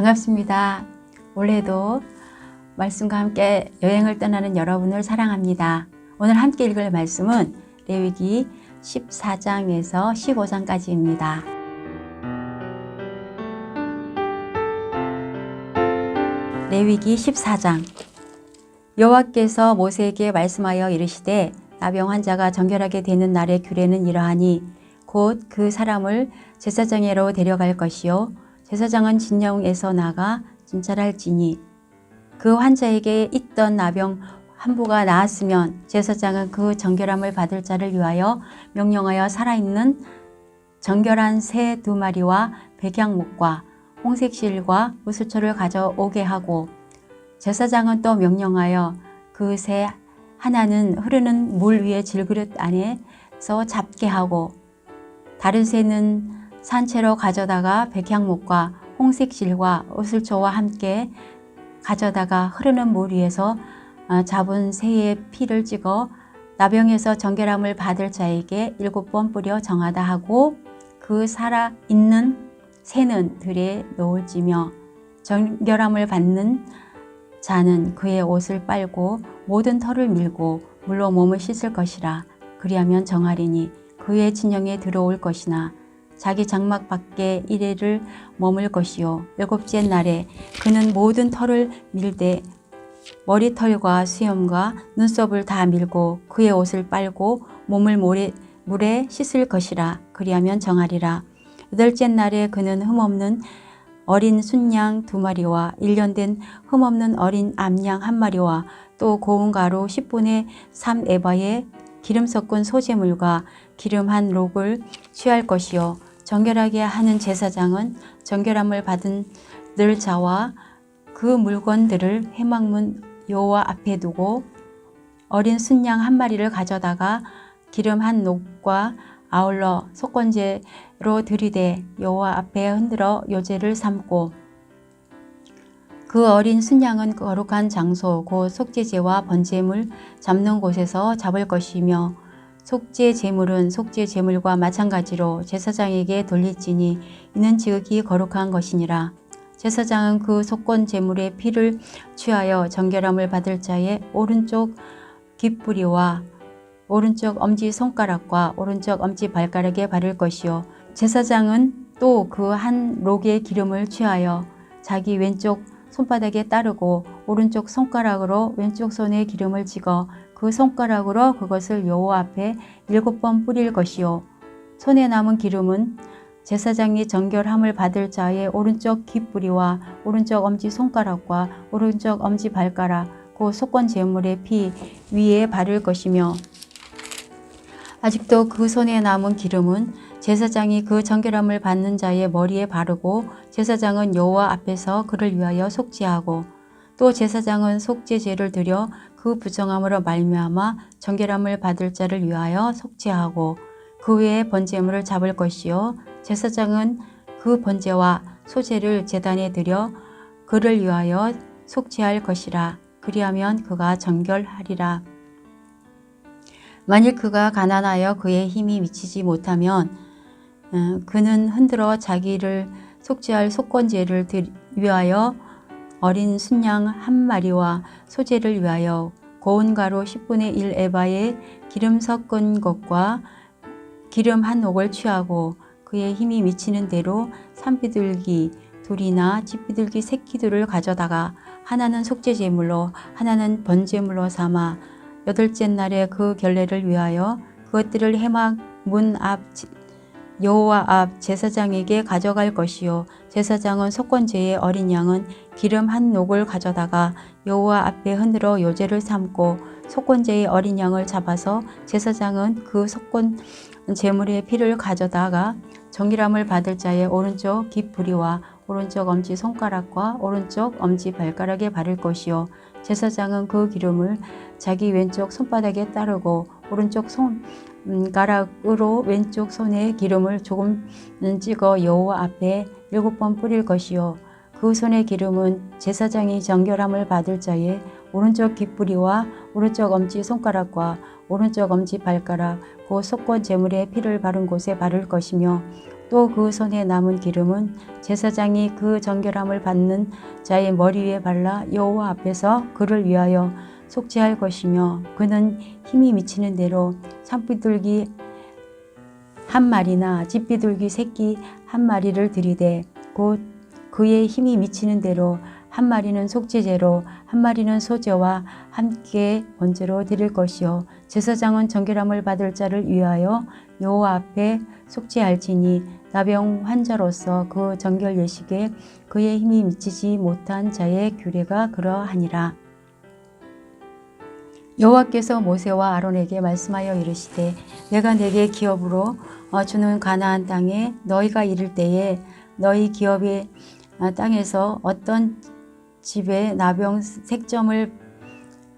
반갑습니다. 올해도 말씀과 함께 여행을 떠나는 여러분을 사랑합니다. 오늘 함께 읽을 말씀은 레위기 14장에서 15장까지입니다. 레위기 14장 여호와께서 모세에게 말씀하여 이르시되 나병 환자가 정결하게 되는 날의 규례는 이러하니 곧 그 사람을 제사장에로 데려갈 것이요 제사장은 진영에서 나가 진찰할지니 그 환자에게 있던 나병 한부가 나았으면 제사장은 그 정결함을 받을 자를 위하여 명령하여 살아있는 정결한 새 두 마리와 백양목과 홍색실과 우슬초를 가져오게 하고 제사장은 또 명령하여 그 새 하나는 흐르는 물 위에 질그릇 안에서 잡게 하고 다른 새는 산채로 가져다가 백향목과 홍색실과 우슬초와 함께 가져다가 흐르는 물 위에서 어, 잡은 새의 피를 찍어 나병에서 정결함을 받을 자에게 일곱 번 뿌려 정하다 하고 그 살아 있는 새는 들에 놓을지며 정결함을 받는 자는 그의 옷을 빨고 모든 털을 밀고 물로 몸을 씻을 것이라 그리하면 정하리니 그의 진영에 들어올 것이나 자기 장막 밖에 이래를 머물 것이요. 일곱째 날에 그는 모든 털을 밀되 머리털과 수염과 눈썹을 다 밀고 그의 옷을 빨고 몸을 모래, 물에 씻을 것이라 그리하면 정하리라. 여덟째 날에 그는 흠없는 어린 순양 두 마리와 일년된 흠없는 어린 암양 한 마리와 또 고운 가루 10분의 3 에바의 기름 섞은 소재물과 기름 한 록을 취할 것이요 정결하게 하는 제사장은 정결함을 받은 늘 자와 그 물건들을 해망문 여호와 앞에 두고 어린 순양 한 마리를 가져다가 기름 한 녹과 아울러 속건제로 들이대 여호와 앞에 흔들어 요제를 삼고 그 어린 순양은 거룩한 장소 곧 속죄제와 번제물 잡는 곳에서 잡을 것이며 속죄 제물은 속죄 제물과 마찬가지로 제사장에게 돌릴지니 이는 지극히 거룩한 것이니라. 제사장은 그 속건 제물의 피를 취하여 정결함을 받을 자의 오른쪽 귓뿌리와 오른쪽 엄지 손가락과 오른쪽 엄지 발가락에 바를 것이요 제사장은 또 그 한 록의 기름을 취하여 자기 왼쪽 손바닥에 따르고 오른쪽 손가락으로 왼쪽 손에 기름을 찍어 그 손가락으로 그것을 여호와 앞에 일곱 번 뿌릴 것이요. 손에 남은 기름은 제사장이 정결함을 받을 자의 오른쪽 귓뿌리와 오른쪽 엄지 손가락과 오른쪽 엄지 발가락 그 속건 제물의 피 위에 바를 것이며 아직도 그 손에 남은 기름은 제사장이 그 정결함을 받는 자의 머리에 바르고 제사장은 여호와 앞에서 그를 위하여 속죄하고 또 제사장은 속죄제를 드려 그 부정함으로 말미암아 정결함을 받을 자를 위하여 속죄하고 그 외에 번제물을 잡을 것이요 제사장은 그 번제와 소제를 제단에 드려 그를 위하여 속죄할 것이라. 그리하면 그가 정결하리라. 만일 그가 가난하여 그의 힘이 미치지 못하면 어, 그는 흔들어 자기를 속죄할 속건제를 위하여 어린 순양 한 마리와 소재를 위하여 고운 가루 10분의 1 에바에 기름 섞은 것과 기름 한 옥을 취하고 그의 힘이 미치는 대로 산비둘기 둘이나 집비둘기 새끼들을 가져다가 하나는 속죄제물로 하나는 번제물로 삼아 여덟째 날에 그 결례를 위하여 그것들을 해막 문 앞 여호와 앞 제사장에게 가져갈 것이요. 제사장은 속건제의 어린 양은 기름 한 녹을 가져다가 여호와 앞에 흔들어 요제를 삼고 속건제의 어린 양을 잡아서 제사장은 그 속건 제물의 피를 가져다가 정결함을 받을 자의 오른쪽 깃부리와 오른쪽 엄지 손가락과 오른쪽 엄지 발가락에 바를 것이요 제사장은 그 기름을 자기 왼쪽 손바닥에 따르고 오른쪽 손가락으로 왼쪽 손에 기름을 조금 찍어 여호와 앞에 일곱 번 뿌릴 것이요. 그 손의 기름은 제사장이 정결함을 받을 자의 오른쪽 귓뿌리와 오른쪽 엄지 손가락과 오른쪽 엄지 발가락 그 속권 제물의 피를 바른 곳에 바를 것이며 또 그 손에 남은 기름은 제사장이 그 정결함을 받는 자의 머리 위에 발라 여호와 앞에서 그를 위하여 속죄할 것이며 그는 힘이 미치는 대로 산비둘기 한 마리나 집비둘기 새끼 한 마리를 들이되 곧 그의 힘이 미치는 대로 한 마리는 속죄제로 한 마리는 소제와 함께 번제로 드릴 것이요 제사장은 정결함을 받을 자를 위하여 여호와 앞에 속죄할지니 나병 환자로서 그 정결 예식에 그의 힘이 미치지 못한 자의 규례가 그러하니라. 여호와께서 모세와 아론에게 말씀하여 이르시되 내가 내게 기업으로 어, 주는 가나안 땅에 너희가 이를 때에 너희 기업의 아, 땅에서 어떤 집에 나병 색점을 아,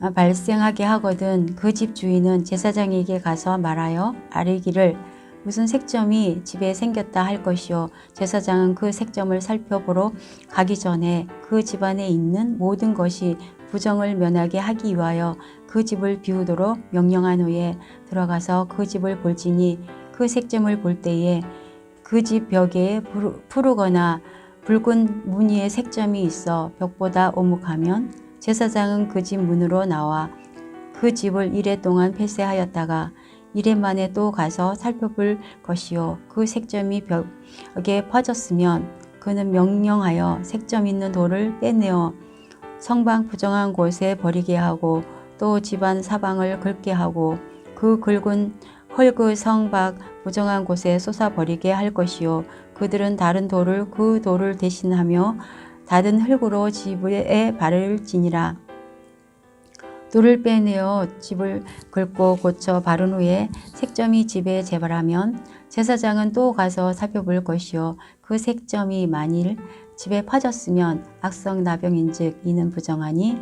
발생하게 하거든 그 집 주인은 제사장에게 가서 말하여 아뢰기를 무슨 색점이 집에 생겼다 할 것이요 제사장은 그 색점을 살펴보러 가기 전에 그 집안에 있는 모든 것이 부정을 면하게 하기 위하여 그 집을 비우도록 명령한 후에 들어가서 그 집을 볼지니 그 색점을 볼 때에 그 집 벽에 푸르- 푸르거나 붉은 무늬의 색점이 있어 벽보다 오목하면 제사장은 그 집 문으로 나와 그 집을 이래 동안 폐쇄하였다가 이래 만에 또 가서 살펴볼 것이요. 그 색점이 벽에 퍼졌으면 그는 명령하여 색점 있는 돌을 빼내어 성방 부정한 곳에 버리게 하고 또 집안 사방을 긁게 하고 그 긁은 헐그 성박 부정한 곳에 쏟아 버리게 할 것이요. 그들은 다른 돌을 그 돌을 대신하며 닫은 흙으로 집에 발을 지니라. 돌을 빼내어 집을 긁고 고쳐 바른 후에 색점이 집에 재발하면 제사장은 또 가서 살펴볼 것이요. 그 색점이 만일 집에 퍼졌으면 악성 나병인즉 이는 부정하니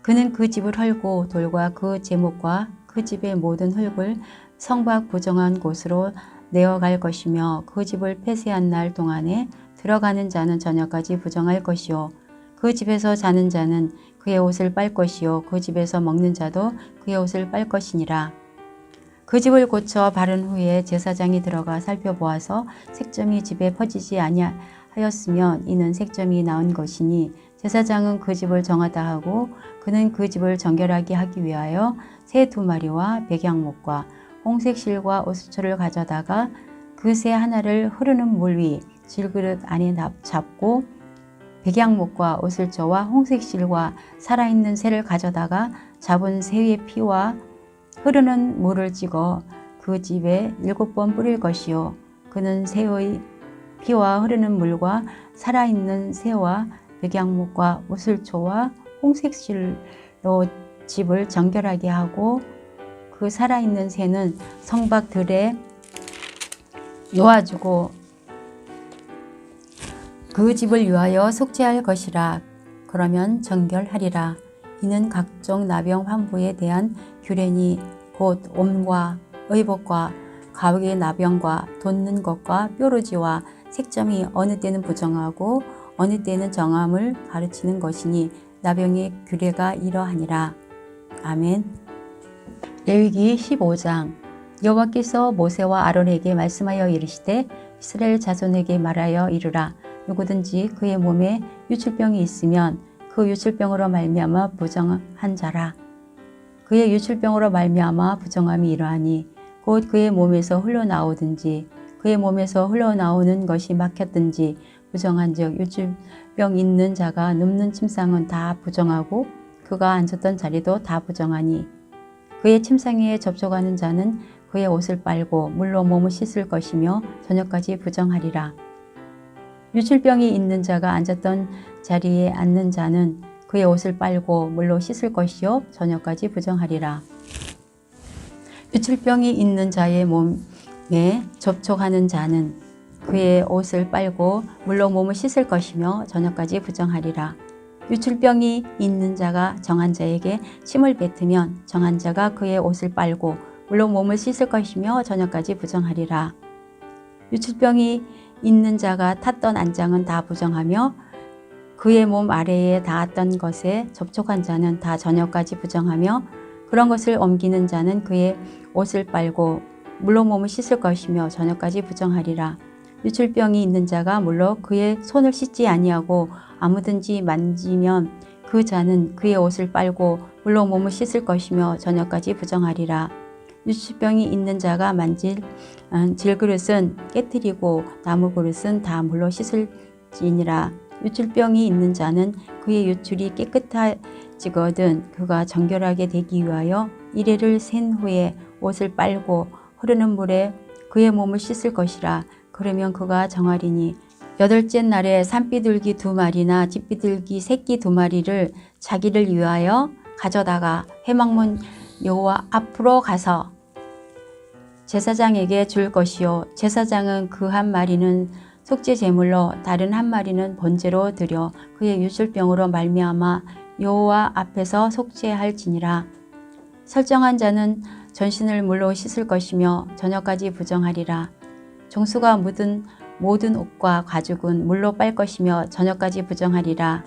그는 그 집을 헐고 돌과 그 제목과 그 집의 모든 흙을 성박 부정한 곳으로 내어갈 것이며 그 집을 폐쇄한 날 동안에 들어가는 자는 저녁까지 부정할 것이요. 그 집에서 자는 자는 그의 옷을 빨 것이요. 그 집에서 먹는 자도 그의 옷을 빨 것이니라. 그 집을 고쳐 바른 후에 제사장이 들어가 살펴보아서 색점이 집에 퍼지지 아니하였으면 이는 색점이 나온 것이니 제사장은 그 집을 정하다 하고 그는 그 집을 정결하게 하기 위하여 새 두 마리와 백양목과 홍색 실과 오수초를 가져다가 그새 하나를 흐르는 물 위 질그릇 안에 납- 잡고 백양목과 오슬초와 홍색 실과 살아있는 새를 가져다가 잡은 새의 피와 흐르는 물을 찍어 그 집에 일곱 번 뿌릴 것이요. 그는 새의 피와 흐르는 물과 살아있는 새와 백양목과 오슬초와 홍색 실로 집을 정결하게 하고 그 살아있는 새는 성박들에 놓아주고 그 집을 위하여 속죄할 것이라. 그러면 정결하리라. 이는 각종 나병 환부에 대한 규례니 곧 옴과 의복과 가옥의 나병과 돋는 것과 뾰루지와 색점이 어느 때는 부정하고 어느 때는 정함을 가르치는 것이니 나병의 규례가 이러하니라. 아멘. 레위기 15장 여호와께서 모세와 아론에게 말씀하여 이르시되 이스라엘 자손에게 말하여 이르라. 누구든지 그의 몸에 유출병이 있으면 그 유출병으로 말미암아 부정한 자라. 그의 유출병으로 말미암아 부정함이 이러하니 곧 그의 몸에서 흘러나오든지 그의 몸에서 흘러나오는 것이 막혔든지 부정한 즉 유출병 있는 자가 눕는 침상은 다 부정하고 그가 앉았던 자리도 다 부정하니 그의 침상에 접촉하는 자는 그의 옷을 빨고 물로 몸을 씻을 것이며 저녁까지 부정하리라. 유출병이 있는 자가 앉았던 자리에 앉는 자는 그의 옷을 빨고 물로 씻을 것이요 저녁까지 부정하리라. 유출병이 있는 자의 몸에 접촉하는 자는 그의 옷을 빨고 물로 몸을 씻을 것이며 저녁까지 부정하리라. 유출병이 있는 자가 정한 자에게 침을 뱉으면 정한 자가 그의 옷을 빨고 물로 몸을 씻을 것이며 저녁까지 부정하리라. 유출병이 있는 자가 탔던 안장은 다 부정하며 그의 몸 아래에 닿았던 것에 접촉한 자는 다 저녁까지 부정하며 그런 것을 옮기는 자는 그의 옷을 빨고 물로 몸을 씻을 것이며 저녁까지 부정하리라. 유출병이 있는 자가 물러 그의 손을 씻지 아니하고 아무든지 만지면 그 자는 그의 옷을 빨고 물로 몸을 씻을 것이며 저녁까지 부정하리라. 유출병이 있는 자가 만질 음, 질그릇은 깨뜨리고 나무 그릇은 다 물로 씻을지니라. 유출병이 있는 자는 그의 유출이 깨끗하지거든 그가 정결하게 되기 위하여 이래를 센 후에 옷을 빨고 흐르는 물에 그의 몸을 씻을 것이라. 그러면 그가 정하리니 여덟째 날에 산비둘기 두 마리나 집비둘기 새끼 두 마리를 자기를 위하여 가져다가 해망문 여호와 앞으로 가서 제사장에게 줄 것이요. 제사장은 그 한 마리는 속죄 제물로 다른 한 마리는 번제로 드려 그의 유술병으로 말미암아 여호와 앞에서 속죄할지니라. 설정한 자는 전신을 물로 씻을 것이며 저녁까지 부정하리라. 종수가 묻은 모든 옷과 가죽은 물로 빨 것이며 저녁까지 부정하리라.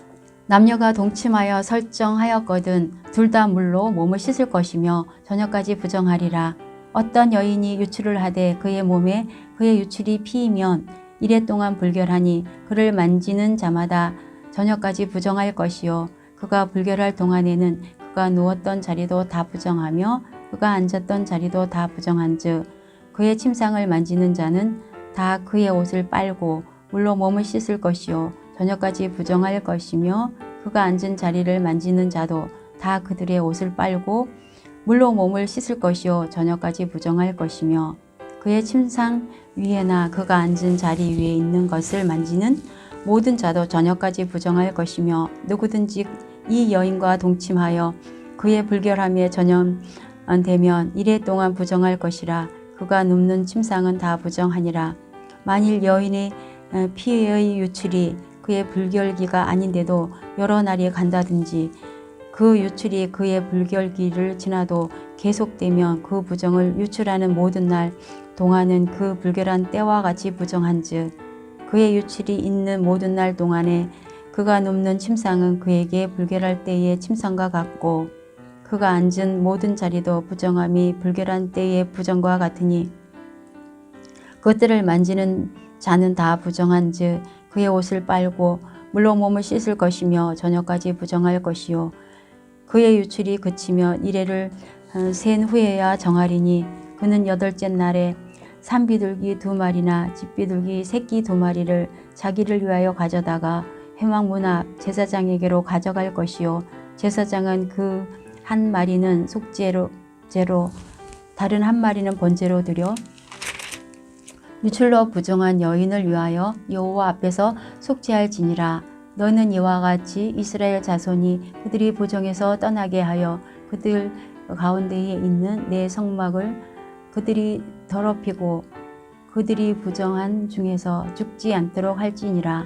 남녀가 동침하여 설정하였거든 둘 다 물로 몸을 씻을 것이며 저녁까지 부정하리라. 어떤 여인이 유출을 하되 그의 몸에 그의 유출이 피이면 이래 동안 불결하니 그를 만지는 자마다 저녁까지 부정할 것이요 그가 불결할 동안에는 그가 누웠던 자리도 다 부정하며 그가 앉았던 자리도 다 부정한 즉 그의 침상을 만지는 자는 다 그의 옷을 빨고 물로 몸을 씻을 것이요 저녁까지 부정할 것이며 그가 앉은 자리를 만지는 자도 다 그들의 옷을 빨고 물로 몸을 씻을 것이요 저녁까지 부정할 것이며 그의 침상 위에나 그가 앉은 자리 위에 있는 것을 만지는 모든 자도 저녁까지 부정할 것이며 누구든지 이 여인과 동침하여 그의 불결함에 전염되면 이래 동안 부정할 것이라 그가 눕는 침상은 다 부정하니라. 만일 여인의 어, 피의 유출이 그의 불결기가 아닌데도 여러 날이 간다든지 그 유출이 그의 불결기를 지나도 계속되면 그 부정을 유출하는 모든 날 동안은 그 불결한 때와 같이 부정한즉 그의 유출이 있는 모든 날 동안에 그가 눕는 침상은 그에게 불결할 때의 침상과 같고 그가 앉은 모든 자리도 부정함이 불결한 때의 부정과 같으니 그것들을 만지는 자는 다 부정한즉 그의 옷을 빨고 물로 몸을 씻을 것이며 저녁까지 부정할 것이요. 그의 유출이 그치며 이래를 어, 센 후에야 정하리니 그는 여덟째 날에 산비둘기 두 마리나 집비둘기 새끼 두 마리를 자기를 위하여 가져다가 회막문 앞 제사장에게로 가져갈 것이요. 제사장은 그 한 마리는 속죄로 다른 한 마리는 번제로 드려 유출로 부정한 여인을 위하여 여호와 앞에서 속죄할지니라. 너는 이와 같이 이스라엘 자손이 그들이 부정에서 떠나게 하여 그들 가운데에 있는 내 성막을 그들이 더럽히고 그들이 부정한 중에서 죽지 않도록 할지니라.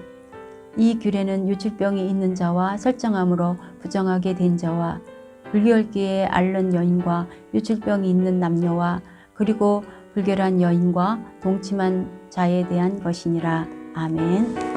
이 규례는 유출병이 있는 자와 설정함으로 부정하게 된 자와 불결기에 앓는 여인과 유출병이 있는 남녀와 그리고 불결한 여인과 동침한 자에 대한 것이니라. 아멘.